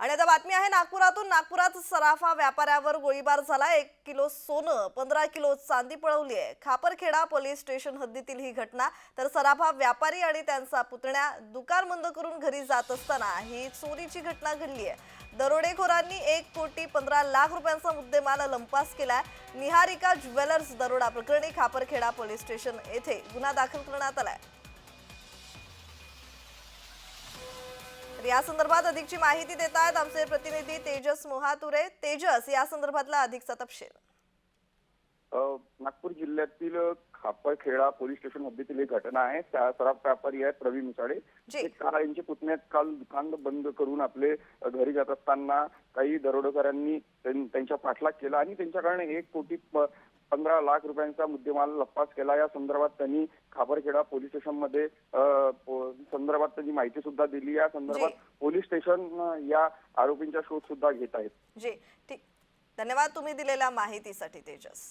आणि आता बातमी आहे नागपुरातून. नागपुरात सराफा व्यापाऱ्यावर गोळीबार झाला एक किलो सोनं पंधरा किलो चांदी पळवली आहे. खापरखेडा पोलीस स्टेशन हद्दीतील ही घटना. तर सराफा व्यापारी आणि त्यांचा पुतण्या दुकान बंद करून घरी जात असताना ही चोरीची घटना घडली आहे. दरोडेखोरांनी एक कोटी पंधरा लाख रुपयांचा मुद्देमाल लंपास केलाय. निहारिका ज्वेलर्स दरोडा प्रकरणी खापरखेडा पोलीस स्टेशन येथे गुन्हा दाखल करण्यात आलाय. तर या संदर्भात अधिकची माहिती देत आहेत आमचे प्रतिनिधी तेजस मोहातुरे. तेजस या संदर्भातला अधिकचा तपशील. नागपूर जिल्ह्यातील खापरखेडा पोलीस स्टेशन हद्दीतील एक घटना आहे. त्या सराफ व्यापारी आहेत प्रवीण मुसाडे. काल यांचे पुतण्यात काल दुकान बंद करून आपले घरी जात असताना काही दरोडेकरांनी त्यां- त्यांच्या पाठलाग केला आणि त्यांच्याकडे एक कोटी लाख रुपयांचा मुद्देमाल लपास केला. या संदर्भात त्यांनी खापरखेडा पोलीस स्टेशनमध्ये संदर्भात त्यांनी माहिती सुद्धा दिली. या संदर्भात. पोलीस स्टेशन या आरोपींचा शोध सुद्धा घेत आहेत. जी. ठीक धन्यवाद तुम्ही दिलेल्या माहितीसाठी तेजस.